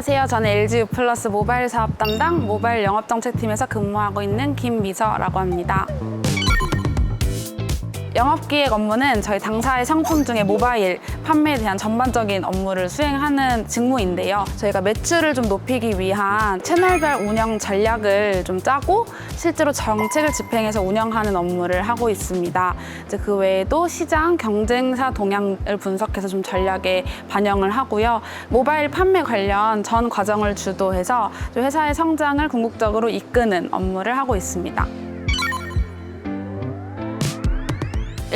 안녕하세요. 저는 LG U 플러스 모바일 사업 담당 모바일 영업 정책팀에서 근무하고 있는 김미서라고 합니다. 영업기획 업무는 저희 당사의 상품 중에 모바일 판매에 대한 전반적인 업무를 수행하는 직무인데요. 저희가 매출을 좀 높이기 위한 채널별 운영 전략을 좀 짜고 실제로 정책을 집행해서 운영하는 업무를 하고 있습니다. 이제 그 외에도 시장 경쟁사 동향을 분석해서 좀 전략에 반영을 하고요. 모바일 판매 관련 전 과정을 주도해서 좀 회사의 성장을 궁극적으로 이끄는 업무를 하고 있습니다.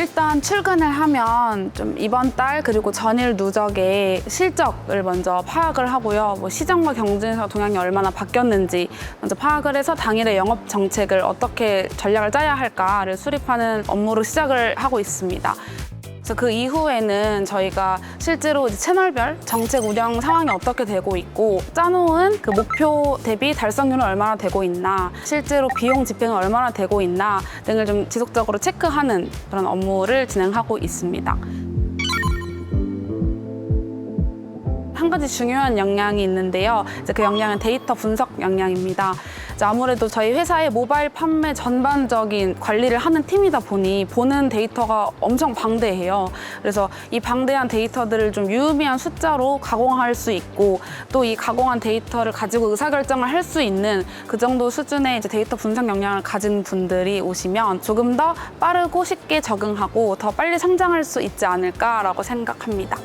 일단 출근을 하면 좀 이번 달 그리고 전일 누적의 실적을 먼저 파악을 하고요. 뭐 시장과 경쟁사 동향이 얼마나 바뀌었는지 먼저 파악을 해서 당일의 영업 정책을 어떻게 전략을 짜야 할까를 수립하는 업무로 시작을 하고 있습니다. 그래서 그 이후에는 저희가 실제로 채널별 정책 운영 상황이 어떻게 되고 있고 짜놓은 그 목표 대비 달성률은 얼마나 되고 있나 실제로 비용 집행은 얼마나 되고 있나 등을 좀 지속적으로 체크하는 그런 업무를 진행하고 있습니다. 한 가지 중요한 역량이 있는데요. 이제 그 역량은 데이터 분석 역량입니다. 아무래도 저희 회사의 모바일 판매 전반적인 관리를 하는 팀이다 보니 보는 데이터가 엄청 방대해요. 그래서 이 방대한 데이터들을 좀 유의미한 숫자로 가공할 수 있고 또 이 가공한 데이터를 가지고 의사결정을 할 수 있는 그 정도 수준의 이제 데이터 분석 역량을 가진 분들이 오시면 조금 더 빠르고 쉽게 적응하고 더 빨리 성장할 수 있지 않을까라고 생각합니다.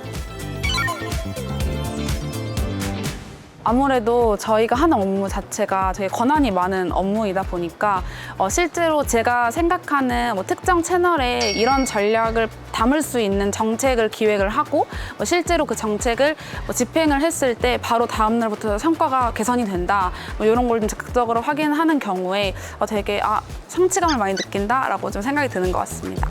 아무래도 저희가 하는 업무 자체가 되게 권한이 많은 업무이다 보니까 어, 실제로 제가 생각하는 뭐 특정 채널에 이런 전략을 담을 수 있는 정책을 기획을 하고 뭐 실제로 그 정책을 뭐 집행을 했을 때 바로 다음 날부터 성과가 개선이 된다 뭐 이런 걸 좀 적극적으로 확인하는 경우에 어, 되게 아 성취감을 많이 느낀다라고 좀 생각이 드는 것 같습니다.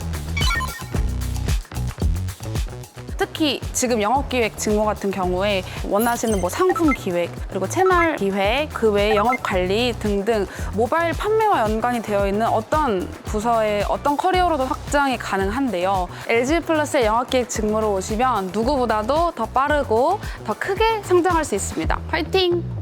특히 지금 영업기획 직무 같은 경우에 원하시는 뭐 상품 기획 그리고 채널 기획 그 외에 영업 관리 등등 모바일 판매와 연관이 되어 있는 어떤 부서의 어떤 커리어로도 확장이 가능한데요. LG 플러스의 영업기획 직무로 오시면 누구보다도 더 빠르고 더 크게 성장할 수 있습니다. 파이팅!